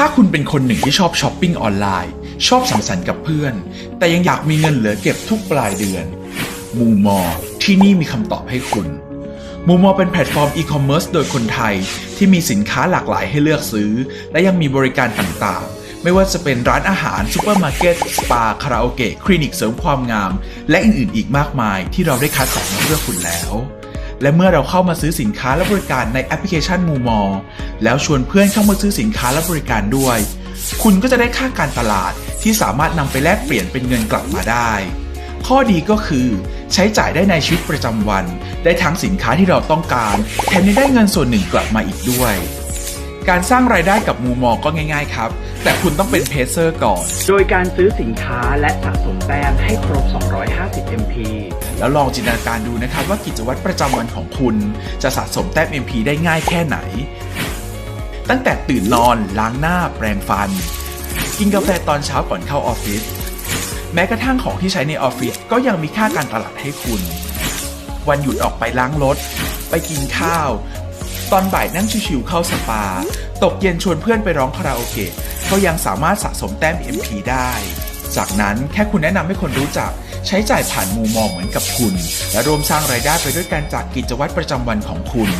ถ้าคุณเป็นคนหนึ่งที่ชอบช้อปปิ้งออนไลน์ ชอบสังสรรค์กับเพื่อน แต่ยังอยากมีเงินเหลือเก็บทุกปลายเดือน มูมอ ที่นี่มีคำตอบให้คุณ มูมอเป็นแพลตฟอร์มอีคอมเมิร์ซโดยคนไทยที่มีสินค้าหลากหลายให้เลือกซื้อ และยังมีบริการต่างๆ ไม่ว่าจะเป็นร้านอาหารซูเปอร์มาร์เก็ตสปาคาราโอเกะคลินิกเสริมความงาม และอื่นๆ อีกมากมายที่เราได้คัดสรรมาเพื่อคุณแล้ว และเมื่อเราเข้ามาซื้อสินค้าและบริการในแอปพลิเคชันมูมอแล้วชวนเพื่อนเข้ามาซื้อสินค้าและบริการด้วย คุณก็จะได้ค่าการตลาดที่สามารถนำไปแลกเปลี่ยนเป็นเงินกลับมาได้ ข้อดีก็คือ ใช้จ่ายได้ในชีวิตประจำวัน ได้ทั้งสินค้าที่เราต้องการ แถมยังได้เงินส่วนหนึ่งกลับมาอีกด้วย การสร้างรายได้กับมูมอก็ง่ายๆครับ แต่คุณต้องเป็นเพจเซอร์ก่อน โดยการซื้อสินค้าและสะสมแต้มให้ครบ 250 MP แล้วลองจินตนาการดูนะครับว่ากิจวัตรประจำวันของคุณ จะสะสมแต้ม MP ได้ง่ายแค่ไหน ตั้งแต่ตื่นนอน ล้างหน้า แปรงฟัน กินกาแฟตอนเช้าก่อนเข้าออฟฟิศแม้กระทั่งของที่ใช้ในออฟฟิศก็ยังมีค่าการตลาดให้คุณ วันหยุดออกไปล้างรถ ไปกินข้าว ตอนบ่ายนั่งชิวๆเข้าสปา ตกเย็นชวนเพื่อนไปร้องคาราโอเกะก็ยังสามารถสะสมแต้ม MP ได้ จากนั้นแค่คุณแนะนำให้คนรู้จัก ใช้จ่ายผ่านมูมองเหมือนกับคุณ และรวมสร้างรายได้ไปด้วยการจากกิจวัตรประจำวันของคุณ